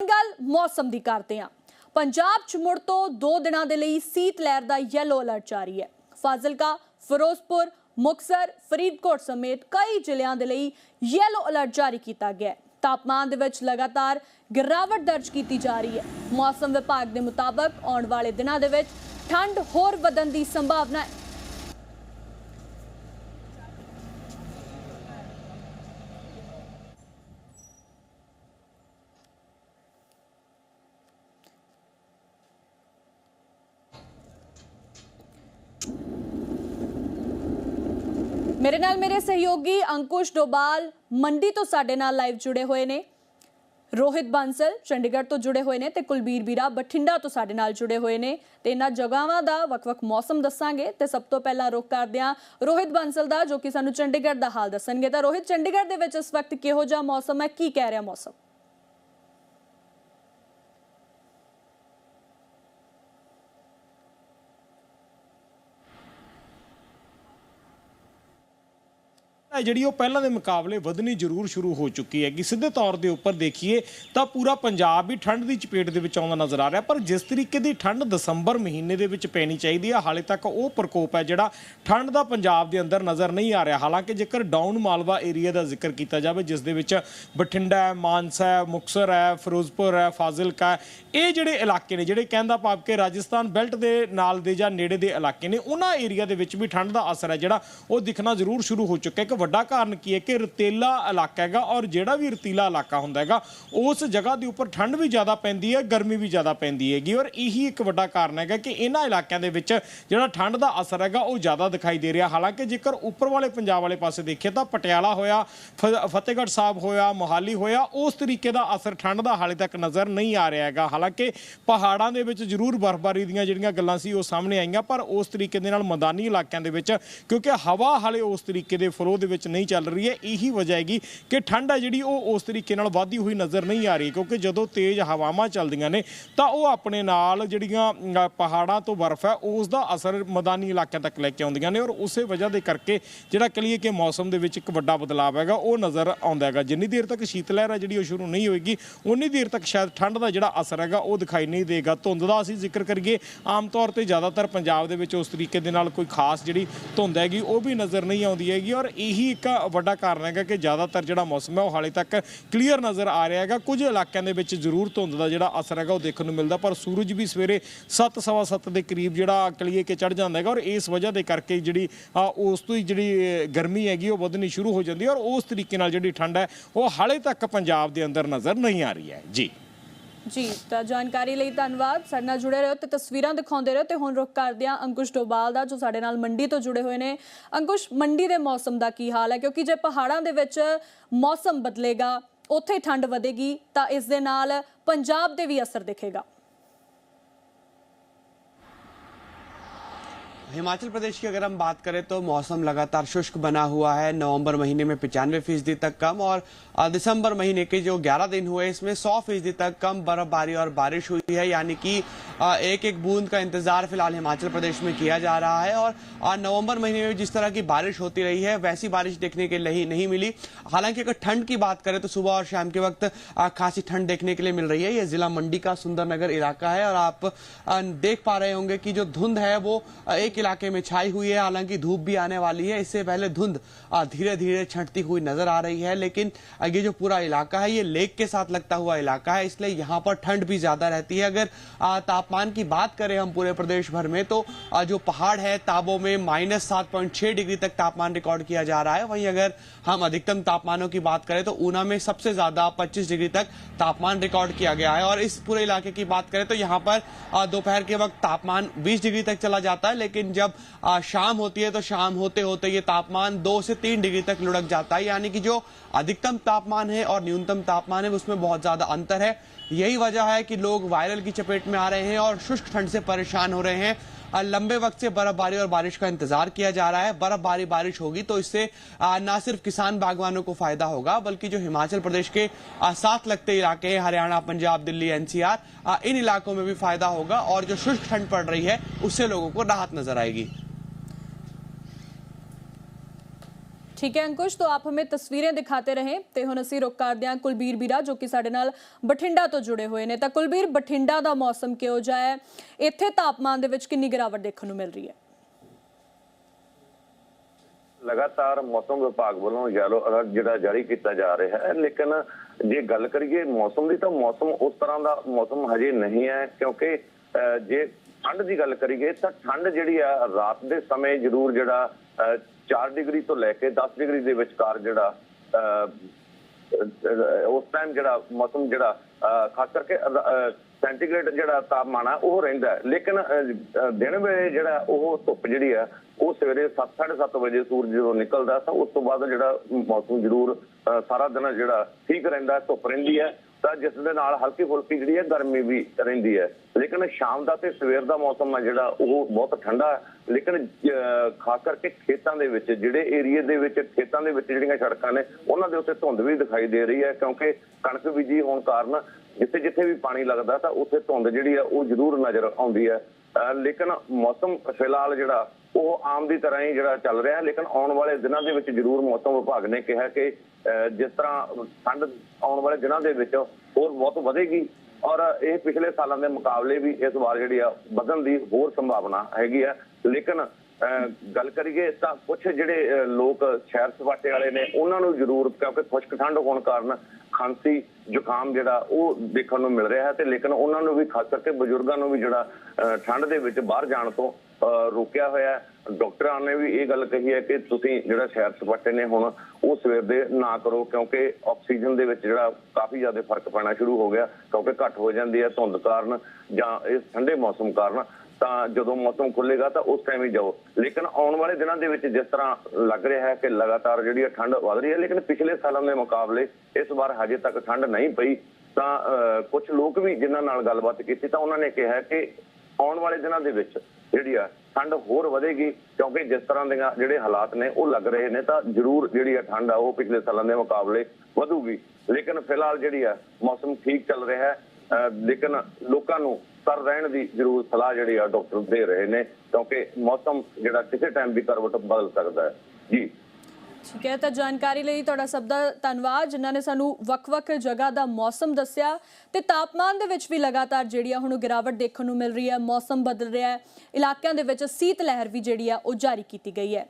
ਗੱਲ ਮੌਸਮ ਦੀ ਕਰਦੇ ਹਾਂ। ਪੰਜਾਬ ਚ ਮੁੜ ਤੋਂ 2 ਦਿਨਾਂ ਦੇ ਲਈ ਸੀਤ ਲਹਿਰ ਦਾ ਯੈਲੋ ਅਲਰਟ ਜਾਰੀ ਹੈ। ਫਾਜ਼ਿਲਕਾ, ਫਿਰੋਜ਼ਪੁਰ ਮੁਕਸਰ ਫਰੀਦਕੋਟ ਸਮੇਤ ਕਈ ਜ਼ਿਲ੍ਹਿਆਂ ਦੇ ਲਈ ਯੈਲੋ ਅਲਰਟ ਜਾਰੀ ਕੀਤਾ ਗਿਆ ਹੈ। ਤਾਪਮਾਨ ਦੇ ਵਿੱਚ ਲਗਾਤਾਰ ਗਿਰਾਵਟ ਦਰਜ ਕੀਤੀ ਜਾ ਰਹੀ ਹੈ। ਮੌਸਮ ਵਿਭਾਗ ਦੇ ਮੁਤਾਬਕ ਆਉਣ ਵਾਲੇ ਦਿਨਾਂ ਦੇ ਵਿੱਚ ਠੰਡ ਹੋਰ ਵਧਣ ਦੀ ਸੰਭਾਵਨਾ ਹੈ। ਮੇਰੇ ਨਾਲ ਮੇਰੇ ਸਹਿਯੋਗੀ ਅੰਕੁਸ਼ ਡੋਬਾਲ ਮੰਡੀ ਤੋਂ ਸਾਡੇ ਨਾਲ ਲਾਈਵ ਜੁੜੇ ਹੋਏ ਨੇ। ਰੋਹਿਤ ਬਾਂਸਲ ਚੰਡੀਗੜ੍ਹ ਤੋਂ ਜੁੜੇ ਹੋਏ ਨੇ ਤੇ ਕੁਲਬੀਰ ਵੀਰਾ ਬਠਿੰਡਾ ਤੋਂ ਸਾਡੇ ਨਾਲ ਜੁੜੇ ਹੋਏ ਨੇ ਤੇ ਇਹਨਾਂ ਜਗ੍ਹਾਵਾਂ ਦਾ ਵੱਖ-ਵੱਖ ਮੌਸਮ ਦੱਸਾਂਗੇ ਤੇ ਸਭ ਤੋਂ ਪਹਿਲਾਂ ਰੁਕ ਕਰਦੇ ਹਾਂ ਰੋਹਿਤ ਬਾਂਸਲ ਦਾ ਜੋ ਕਿ ਸਾਨੂੰ ਚੰਡੀਗੜ੍ਹ ਦਾ ਹਾਲ ਦੱਸਣਗੇ। ਤਾਂ ਰੋਹਿਤ, ਚੰਡੀਗੜ੍ਹ ਦੇ ਵਿੱਚ ਇਸ ਵਕਤ ਕਿਹੋ ਜਿਹਾ ਮੌਸਮ ਹੈ? ਕੀ ਕਹਿ ਰਿਹਾ ਮੌਸਮ? ਜਿਹੜੀ ਉਹ ਪਹਿਲਾਂ ਦੇ ਮੁਕਾਬਲੇ ਵਧਣੀ ਜ਼ਰੂਰ ਸ਼ੁਰੂ ਹੋ ਚੁੱਕੀ ਹੈ ਕਿ ਸਿੱਧੇ ਤੌਰ ਦੇ ਉੱਪਰ ਦੇਖੀਏ ਤਾਂ ਪੂਰਾ ਪੰਜਾਬ ਵੀ ਠੰਡ ਦੀ ਚਪੇਟ ਦੇ ਵਿੱਚ ਆਉਂਦਾ ਨਜ਼ਰ ਆ ਰਿਹਾ, ਪਰ ਜਿਸ ਤਰੀਕੇ ਦੀ ਠੰਡ ਦਸੰਬਰ ਮਹੀਨੇ ਦੇ ਵਿੱਚ ਪੈਣੀ ਚਾਹੀਦੀ ਹੈ ਹਾਲੇ ਤੱਕ ਉਹ ਪ੍ਰਕੋਪ ਹੈ ਜਿਹੜਾ ਠੰਡ ਦਾ ਪੰਜਾਬ ਦੇ ਅੰਦਰ ਨਜ਼ਰ ਨਹੀਂ ਆ ਰਿਹਾ। ਹਾਲਾਂਕਿ ਜੇਕਰ ਡਾਊਨ ਮਾਲਵਾ ਏਰੀਆ ਦਾ ਜ਼ਿਕਰ ਕੀਤਾ ਜਾਵੇ, ਜਿਸ ਦੇ ਵਿੱਚ ਬਠਿੰਡਾ ਹੈ, ਮਾਨਸਾ ਹੈ ਮੁਕਸਰ ਹੈ, ਫਿਰੋਜ਼ਪੁਰ ਹੈ, ਫਾਜ਼ਿਲਕਾ ਇਹ ਜਿਹੜੇ ਇਲਾਕੇ ਨੇ, ਜਿਹੜੇ ਕਹਿੰਦਾ ਭਾਵ ਕਿ ਰਾਜਸਥਾਨ ਬੈਲਟ ਦੇ ਨਾਲ ਦੇ ਜਾਂ ਨੇੜੇ ਦੇ ਇਲਾਕੇ ਨੇ, ਉਹਨਾਂ ਏਰੀਆ ਦੇ ਵਿੱਚ ਵੀ ਠੰਡ ਦਾ ਅਸਰ ਹੈ ਜਿਹੜਾ ਉਹ ਦਿਖਣਾ ਜ਼ਰੂਰ ਸ਼ੁਰੂ ਹੋ ਚੁੱਕਾ ਹੈ ਇੱਕ ਵੱਡਾ ਕਾਰਨ ਕੀ ਹੈ ਕਿ ਰਤੀਲਾ ਇਲਾਕਾ ਹੈਗਾ ਔਰ ਜਿਹੜਾ ਵੀ ਰਤੀਲਾ ਇਲਾਕਾ ਹੁੰਦਾ ਹੈਗਾ, ਉਸ ਜਗ੍ਹਾ ਦੇ ਉੱਪਰ ਠੰਡ ਵੀ ਜ਼ਿਆਦਾ ਪੈਂਦੀ ਹੈ, ਗਰਮੀ ਵੀ ਜ਼ਿਆਦਾ ਪੈਂਦੀ ਹੈਗੀ ਔਰ ਇਹੀ ਇੱਕ ਵੱਡਾ ਕਾਰਨ ਹੈਗਾ ਕਿ ਇਹਨਾਂ ਇਲਾਕਿਆਂ ਦੇ ਵਿੱਚ ਜਿਹੜਾ ਠੰਡ ਦਾ ਅਸਰ ਹੈਗਾ ਉਹ ਜ਼ਿਆਦਾ ਦਿਖਾਈ ਦੇ ਰਿਹਾ। ਹਾਲਾਂਕਿ ਜੇਕਰ ਉੱਪਰ ਵਾਲੇ ਪੰਜਾਬ ਵਾਲੇ ਪਾਸੇ ਦੇਖੀਏ ਤਾਂ ਪਟਿਆਲਾ ਹੋਇਆ, ਫ- ਫਤਿਹਗੜ੍ਹ ਸਾਹਿਬ ਹੋਇਆ, ਮੋਹਾਲੀ ਹੋਇਆ, ਉਸ ਤਰੀਕੇ ਦਾ ਅਸਰ ਠੰਡ ਦਾ ਹਾਲੇ ਤੱਕ ਨਜ਼ਰ ਨਹੀਂ ਆ ਰਿਹਾ ਹੈਗਾ। ਹਾਲਾਂਕਿ ਪਹਾੜਾਂ ਦੇ ਵਿੱਚ ਜ਼ਰੂਰ ਬਰਫ਼ਬਾਰੀ ਦੀਆਂ ਜਿਹੜੀਆਂ ਗੱਲਾਂ ਸੀ ਉਹ ਸਾਹਮਣੇ ਆਈਆਂ, ਪਰ ਉਸ ਤਰੀਕੇ ਦੇ ਨਾਲ ਮੈਦਾਨੀ ਇਲਾਕਿਆਂ ਦੇ ਵਿੱਚ ਕਿਉਂਕਿ ਹਵਾ ਹਾਲੇ ਉਸ ਤਰੀਕੇ ਦੇ ਫਲੋ ਦੇ ਵਿੱਚ ਨਹੀਂ ਚੱਲ ਰਹੀ ਹੈ। ਇਹੀ ਵਜ੍ਹਾ ਹੈਗੀ ਕਿ ਠੰਡ ਹੈ ਜਿਹੜੀ, ਉਹ ਉਸ ਤਰੀਕੇ ਨਾਲ ਵਧਦੀ ਹੋਈ ਨਜ਼ਰ ਨਹੀਂ ਆ ਰਹੀ, ਕਿਉਂਕਿ ਜਦੋਂ ਤੇਜ਼ ਹਵਾਵਾਂ ਚੱਲਦੀਆਂ ਨੇ, ਤਾਂ ਉਹ ਆਪਣੇ ਨਾਲ ਜਿਹੜੀਆਂ ਪਹਾੜਾਂ ਤੋਂ ਬਰਫ਼ ਹੈ, ਉਸ ਦਾ ਅਸਰ ਮੈਦਾਨੀ ਇਲਾਕਿਆਂ ਤੱਕ ਲੈ ਕੇ ਆਉਂਦੀਆਂ ਨੇ। ਔਰ ਉਸੇ ਵਜ੍ਹਾ ਦੇ ਕਰਕੇ ਜਿਹੜਾ ਕਹੀਏ ਕਿ ਮੌਸਮ ਦੇ ਵਿੱਚ ਇੱਕ ਵੱਡਾ ਬਦਲਾਅ ਹੈਗਾ, ਉਹ ਨਜ਼ਰ ਆਉਂਦਾ ਹੈਗਾ। ਜਿੰਨੀ ਦੇਰ ਤੱਕ ਸ਼ੀਤ ਲਹਿਰ ਹੈ ਜਿਹੜੀ, ਉਹ ਸ਼ੁਰੂ ਨਹੀਂ ਹੋਏਗੀ ਉਨੀ ਦੇਰ ਤੱਕ ਸ਼ਾਇਦ ਠੰਡ ਦਾ ਜਿਹੜਾ ਅਸਰ ਹੈਗਾ, ਉਹ ਦਿਖਾਈ ਨਹੀਂ ਦੇਗਾ। ਧੁੰਦ ਦਾ ਅਸੀਂ ਜ਼ਿਕਰ ਕਰੀਏ, ਆਮ ਤੌਰ ਤੇ ਜ਼ਿਆਦਾਤਰ ਪੰਜਾਬ ਦੇ ਵਿੱਚ ਉਸ ਤਰੀਕੇ ਦੇ ਨਾਲ ਕੋਈ ਖਾਸ ਜਿਹੜੀ ਧੁੰਦ ਹੈਗੀ, ਉਹ ਵੀ ਨਜ਼ਰ ਨਹੀਂ ਆਉਂਦੀ ਹੈਗੀ। ਔਰ ਇਹੀ ਇੱਕ ਵੱਡਾ ਕਾਰਨ ਹੈਗਾ ਕਿ ਜ਼ਿਆਦਾਤਰ ਜਿਹੜਾ ਮੌਸਮ ਹੈ ਉਹ ਹਾਲੇ ਤੱਕ ਕਲੀਅਰ ਨਜ਼ਰ ਆ ਰਿਹਾ ਹੈਗਾ। ਕੁਝ ਇਲਾਕਿਆਂ ਦੇ ਵਿੱਚ ਜ਼ਰੂਰ ਧੁੰਦ ਦਾ ਜਿਹੜਾ ਅਸਰ ਹੈਗਾ ਉਹ ਦੇਖਣ ਨੂੰ ਮਿਲਦਾ, ਪਰ ਸੂਰਜ ਵੀ ਸਵੇਰੇ 7:30 ਦੇ ਕਰੀਬ ਜਿਹੜਾ ਕਲੀਏ ਕੇ ਚੜ ਜਾਂਦਾ ਹੈਗਾ ਔਰ ਇਸ ਵਜ੍ਹਾ ਦੇ ਕਰਕੇ ਜਿਹੜੀ ਉਸ ਤੋਂ ਹੀ ਜਿਹੜੀ ਗਰਮੀ ਹੈਗੀ ਉਹ ਵਧਣੀ ਸ਼ੁਰੂ ਹੋ ਜਾਂਦੀ ਹੈ ਔਰ ਉਸ ਤਰੀਕੇ ਨਾਲ ਜਿਹੜੀ ਠੰਡ ਹੈ ਉਹ ਹਾਲੇ ਤੱਕ ਪੰਜਾਬ ਦੇ ਅੰਦਰ ਨਜ਼ਰ ਨਹੀਂ ਆ ਰਹੀ ਹੈ। ਜੀ। ਜੀ, ਤਾਂ ਜਾਣਕਾਰੀ ਲਈ ਧੰਨਵਾਦ। ਸਾਡੇ ਨਾਲ ਜੁੜੇ ਰਹੋ ਤੇ ਤਸਵੀਰਾਂ ਦਿਖਾਉਂਦੇ ਰਹੋ ਤੇ ਹੁਣ ਰੁਕ ਕਰਦੇ ਹਾਂ ਅੰਕੁਸ਼ ਡੋਬਾਲ ਦਾ, ਜੋ ਸਾਡੇ ਨਾਲ ਮੰਡੀ ਤੋਂ ਜੁੜੇ ਹੋਏ ਨੇ। ਅੰਕੁਸ਼, ਮੰਡੀ ਦੇ ਮੌਸਮ ਦਾ ਕੀ ਹਾਲ ਹੈ? ਕਿਉਂਕਿ ਜੇ ਪਹਾੜਾਂ ਦੇ ਵਿੱਚ ਮੌਸਮ ਬਦਲੇਗਾ, ਉੱਥੇ ਠੰਡ ਵਧੇਗੀ, ਤਾਂ ਇਸ ਦੇ ਨਾਲ ਪੰਜਾਬ ਦੇ ਵੀ ਅਸਰ ਦਿਖੇਗਾ। हिमाचल प्रदेश की अगर हम बात करें तो मौसम लगातार शुष्क बना हुआ है। नवंबर महीने में पिचानवे फ़ीसदी तक कम और दिसंबर महीने के जो 11 दिन हुए इसमें 100 फ़ीसदी तक कम बर्फबारी और बारिश हुई है। यानी कि एक एक बूंद का इंतज़ार फ़िलहाल हिमाचल प्रदेश में किया जा रहा है और नवंबर महीने में जिस तरह की बारिश होती रही है वैसी बारिश देखने के लिए नहीं मिली। हालाँकि अगर ठंड की बात करें तो सुबह और शाम के वक्त खासी ठंड देखने के लिए मिल रही है। ये जिला मंडी का सुंदरनगर इलाका है और आप देख पा रहे होंगे कि जो धुंध है वो अ, इलाके में छाई हुई है। हालाँकि धूप भी आने वाली है। इससे पहले धुंध धीरे धीरे छंटती हुई नज़र आ रही है। लेकिन ये जो पूरा इलाका है, ये लेक के साथ लगता हुआ इलाका है। इसलिए यहाँ पर ठंड भी ज़्यादा रहती है। अगर तापमान की बात करें हम पूरे प्रदेश भर में तो जो पहाड़ है, ताबो में माइनस सात पॉइंट छह डिग्री तक तापमान रिकॉर्ड किया जा रहा है। वहीं अगर हम अधिकतम तापमानों की बात करें तो ऊना में सबसे ज़्यादा 25 डिग्री तक तापमान रिकॉर्ड किया गया है। और इस पूरे इलाके की बात करें तो यहाँ पर दोपहर के वक्त तापमान 20 डिग्री तक चला जाता है। लेकिन जब अ, शाम होती है तो शाम होते होते ये तापमान दो से तीन डिग्री तक लुढ़क जाता है। यानी कि जो अधिकतम तापमान है और न्यूनतम तापमान है उसमें बहुत ज़्यादा अंतर है। यही वजह है कि लोग वायरल की चपेट में आ रहे हैं और शुष्क ठंड से परेशान हो रहे हैं। लंबे वक्त से बर्फबारी और बारिश का इंतज़ार किया जा रहा है। बर्फबारी, बारिश होगी तो इससे न सिर्फ़ किसान बागवानों को फ़ायदा होगा, बल्कि जो हिमाचल प्रदेश के साथ लगते इलाके हैं, हरियाणा, पंजाब, दिल्ली, एनसीआर इन इलाकों में भी फ़ायदा होगा और जो शुष्क ठंड पड़ रही है, उससे लोगों को राहत नज़र आएगी। ਠੀਕ ਹੈ ਅੰਕੁਸ਼, ਤੋਂ ਆਪ ਹਮੇ ਤਸਵੀਰਾਂ ਦਿਖਾਤੇ ਰਹੇ। ਤੇ ਹੁਣ ਅਸੀਂ ਰੁਕ ਕਰਦੇ ਹਾਂ ਕੁਲਬੀਰ ਬੀਰਾ ਜੋ ਕਿ ਸਾਡੇ ਨਾਲ ਬਠਿੰਡਾ ਤੋਂ ਜੁੜੇ ਹੋਏ ਨੇ। ਤਾਂ ਕੁਲਬੀਰ, ਬਠਿੰਡਾ ਦਾ ਮੌਸਮ ਕਿਹੋ ਜਿਹਾ ਹੈ? ਇੱਥੇ ਤਾਪਮਾਨ ਦੇ ਵਿੱਚ ਕਿੰਨੀ ਗਿਰਾਵਟ ਦੇਖਣ ਨੂੰ ਮਿਲ ਰਹੀ ਹੈ? ਲਗਾਤਾਰ ਮੌਸਮ ਵਿਭਾਗ ਵੱਲੋਂ ਯੈਲੋ ਅਲਰਟ ਜਿਹੜਾ ਜਾਰੀ ਕੀਤਾ ਜਾ ਰਿਹਾ ਹੈ। ਲੇਕਿਨ ਜੇ ਗੱਲ ਕਰੀਏ ਮੌਸਮ ਦੀ, ਤਾਂ ਮੌਸਮ ਉਸ ਤਰ੍ਹਾਂ ਦਾ ਮੌਸਮ ਹਜੇ ਨਹੀਂ ਹੈ, ਕਿਉਂਕਿ ਜੇ ਠੰਡ ਦੀ ਗੱਲ ਕਰੀਏ, ਤਾਂ ਠੰਡ ਜਿਹੜੀ ਆ ਰਾਤ ਦੇ ਸਮੇਂ ਜ਼ਰੂਰ ਜਿਹੜਾ 4 ਡਿਗਰੀ ਤੋਂ ਲੈ ਕੇ 10 ਡਿਗਰੀ ਦੇ ਵਿਚਕਾਰ ਜਿਹੜਾ ਅਹ, ਉਸ ਟਾਈਮ ਜਿਹੜਾ ਮੌਸਮ ਜਿਹੜਾ ਅਹ, ਖਾਸ ਕਰਕੇ ਸੈਂਟੀਗ੍ਰੇਡ ਜਿਹੜਾ ਤਾਪਮਾਨ ਆ ਉਹ ਰਹਿੰਦਾ ਲੇਕਿਨ ਦਿਨ ਵੇਲੇ ਜਿਹੜਾ ਉਹ ਧੁੱਪ ਜਿਹੜੀ ਆ ਉਹ ਸਵੇਰੇ 7:30 ਵਜੇ ਸੂਰਜ ਜਦੋਂ ਨਿਕਲਦਾ ਤਾਂ ਉਸ ਤੋਂ ਬਾਅਦ ਜਿਹੜਾ ਮੌਸਮ ਜ਼ਰੂਰ ਸਾਰਾ ਦਿਨ ਜਿਹੜਾ ਠੀਕ ਰਹਿੰਦਾ ਧੁੱਪ ਰਹਿੰਦੀ ਹੈ। ਤਾਂ ਜਿਸ ਦੇ ਨਾਲ ਹਲਕੀ ਫੁਲਕੀ ਜਿਹੜੀ ਹੈ ਗਰਮੀ ਵੀ ਰਹਿੰਦੀ ਹੈ। ਲੇਕਿਨ ਸ਼ਾਮ ਦਾ ਤੇ ਸਵੇਰ ਦਾ ਮੌਸਮ ਹੈ ਜਿਹੜਾ ਉਹ ਬਹੁਤ ਠੰਡਾ ਹੈ। ਲੇਕਿਨ ਅਹ, ਖਾਸ ਕਰਕੇ ਖੇਤਾਂ ਦੇ ਵਿੱਚ ਜਿਹੜੇ ਏਰੀਏ ਦੇ ਵਿੱਚ ਖੇਤਾਂ ਦੇ ਵਿੱਚ ਜਿਹੜੀਆਂ ਸੜਕਾਂ ਨੇ ਉਹਨਾਂ ਦੇ ਉੱਤੇ ਧੁੰਦ ਵੀ ਦਿਖਾਈ ਦੇ ਰਹੀ ਹੈ। ਕਿਉਂਕਿ ਕਣਕ ਬੀਜੀ ਹੋਣ ਕਾਰਨ ਜਿੱਥੇ ਜਿੱਥੇ ਵੀ ਪਾਣੀ ਲੱਗਦਾ ਤਾਂ ਉੱਥੇ ਧੁੰਦ ਜਿਹੜੀ ਆ ਉਹ ਜ਼ਰੂਰ ਨਜ਼ਰ ਆਉਂਦੀ ਹੈ ਲੇਕਿਨ ਮੌਸਮ ਫਿਲਹਾਲ ਜਿਹੜਾ ਉਹ ਆਮ ਦੀ ਤਰ੍ਹਾਂ ਹੀ ਜਿਹੜਾ ਚੱਲ ਰਿਹਾ ਲੇਕਿਨ ਆਉਣ ਵਾਲੇ ਦਿਨਾਂ ਦੇ ਵਿੱਚ ਜ਼ਰੂਰ ਮੌਸਮ ਵਿਭਾਗ ਨੇ ਕਿਹਾ ਕਿ ਅਹ, ਜਿਸ ਤਰ੍ਹਾਂ ਠੰਡ ਆਉਣ ਵਾਲੇ ਦਿਨਾਂ ਦੇ ਵਿੱਚ ਹੋਰ ਬਹੁਤ ਵਧੇਗੀ ਔਰ ਇਹ ਪਿਛਲੇ ਸਾਲਾਂ ਦੇ ਮੁਕਾਬਲੇ ਵੀ ਇਸ ਵਾਰ ਜਿਹੜੀ ਆ ਵਧਣ ਦੀ ਹੋਰ ਸੰਭਾਵਨਾ ਹੈਗੀ ਆ। ਲੇਕਿਨ ਗੱਲ ਕਰੀਏ ਤਾਂ ਕੁਝ ਜਿਹੜੇ ਅਹ, ਲੋਕ ਸ਼ਹਿਰ ਸਪਾਟੇ ਵਾਲੇ ਨੇ ਉਹਨਾਂ ਨੂੰ ਜ਼ਰੂਰ ਕਿਉਂਕਿ ਖੁਸ਼ਕ ਠੰਡ ਹੋਣ ਕਾਰਨ ਖਾਂਸੀ ਜ਼ੁਕਾਮ ਜਿਹੜਾ ਉਹ ਦੇਖਣ ਨੂੰ ਮਿਲ ਰਿਹਾ ਹੈ ਤੇ ਲੇਕਿਨ ਉਹਨਾਂ ਨੂੰ ਵੀ ਖਾਸ ਕਰਕੇ ਬਜ਼ੁਰਗਾਂ ਨੂੰ ਵੀ ਜਿਹੜਾ ਅਹ, ਠੰਡ ਦੇ ਵਿੱਚ ਬਾਹਰ ਜਾਣ ਤੋਂ ਅਹ, ਰੋਕਿਆ ਹੋਇਆ ਡਾਕਟਰਾਂ ਨੇ ਵੀ ਇਹ ਗੱਲ ਕਹੀ ਹੈ ਕਿ ਤੁਸੀਂ ਜਿਹੜਾ ਸ਼ਹਿਰ ਸਪਾਟੇ ਨੇ ਹੁਣ ਉਹ ਸਵੇਰ ਦੇ ਨਾ ਕਰੋ ਕਿਉਂਕਿ ਆਕਸੀਜਨ ਦੇ ਵਿੱਚ ਜਿਹੜਾ ਕਾਫੀ ਜ਼ਿਆਦਾ ਫ਼ਰਕ ਪੈਣਾ ਸ਼ੁਰੂ ਹੋ ਗਿਆ ਕਿਉਂਕਿ ਘੱਟ ਹੋ ਜਾਂਦੀ ਹੈ ਧੁੰਦ ਕਾਰਨ ਜਾਂ ਇਸ ਠੰਡੇ ਮੌਸਮ ਕਾਰਨ। ਤਾਂ ਜਦੋਂ ਮੌਸਮ ਖੁੱਲੇਗਾ ਤਾਂ ਉਸ ਟਾਈਮ ਹੀ ਜਾਓ। ਲੇਕਿਨ ਆਉਣ ਵਾਲੇ ਦਿਨਾਂ ਦੇ ਵਿੱਚ ਜਿਸ ਤਰ੍ਹਾਂ ਲੱਗ ਰਿਹਾ ਹੈ ਕਿ ਲਗਾਤਾਰ ਜਿਹੜੀ ਹੈ ਠੰਡ ਵਧ ਰਹੀ ਹੈ, ਲੇਕਿਨ ਪਿਛਲੇ ਸਾਲਾਂ ਦੇ ਮੁਕਾਬਲੇ ਇਸ ਵਾਰ ਹਜੇ ਤੱਕ ਠੰਡ ਨਹੀਂ ਪਈ, ਤਾਂ ਕੁਝ ਲੋਕ ਵੀ ਜਿਨ੍ਹਾਂ ਨਾਲ ਗੱਲਬਾਤ ਕੀਤੀ ਤਾਂ ਉਹਨਾਂ ਨੇ ਕਿਹਾ ਕਿ ਆਉਣ ਵਾਲੇ ਦਿਨਾਂ ਦੇ ਵਿੱਚ ਜਿਹੜੀ ਆ ਠੰਡ ਹੋਰ ਵਧੇਗੀ, ਕਿਉਂਕਿ ਜਿਸ ਤਰ੍ਹਾਂ ਦੇ ਜਿਹੜੇ ਹਾਲਾਤ ਨੇ ਉਹ ਲੱਗ ਰਹੇ ਨੇ ਤਾਂ ਜ਼ਰੂਰ ਜਿਹੜੀ ਆ ਠੰਡ ਆ ਉਹ ਪਿਛਲੇ ਸਾਲਾਂ ਦੇ ਮੁਕਾਬਲੇ ਵਧੂਗੀ। ਲੇਕਿਨ ਫਿਲਹਾਲ ਜਿਹੜੀ ਆ ਮੌਸਮ ਠੀਕ ਚੱਲ ਰਿਹਾ ਹੈ ਲੇਕਿਨ ਲੋਕਾਂ ਨੂੰ ਸਰ ਰਹਿਣ ਦੀ ਜ਼ਰੂਰ ਸਲਾਹ ਜਿਹੜੀ ਆ ਡਾਕਟਰ ਦੇ ਰਹੇ ਨੇ, ਕਿਉਂਕਿ ਮੌਸਮ ਜਿਹੜਾ ਕਿਸੇ ਟਾਈਮ ਵੀ ਕਰਵਟ ਬਦਲ ਸਕਦਾ ਹੈ। ਜੀ। ਠੀਕ ਹੈ, ਤਾਂ ਜਾਣਕਾਰੀ ਲਈ ਤੁਹਾਡਾ ਸਭ ਦਾ ਧੰਨਵਾਦ, ਜਿਨ੍ਹਾਂ ਨੇ ਸਾਨੂੰ ਵੱਖ-ਵੱਖ ਜਗ੍ਹਾ ਦਾ ਮੌਸਮ ਦੱਸਿਆ ਤੇ ਤਾਪਮਾਨ ਦੇ ਵਿੱਚ ਵੀ ਲਗਾਤਾਰ ਜਿਹੜੀ ਆ ਹੁਣ ਗਿਰਾਵਟ ਦੇਖਣ ਨੂੰ ਮਿਲ ਰਹੀ ਹੈ, ਮੌਸਮ ਬਦਲ ਰਿਹਾ ਹੈ, ਇਲਾਕਿਆਂ ਦੇ ਵਿੱਚ ਸੀਤ ਲਹਿਰ ਵੀ ਜਿਹੜੀ ਆ ਉਹ ਜਾਰੀ ਕੀਤੀ ਗਈ ਹੈ।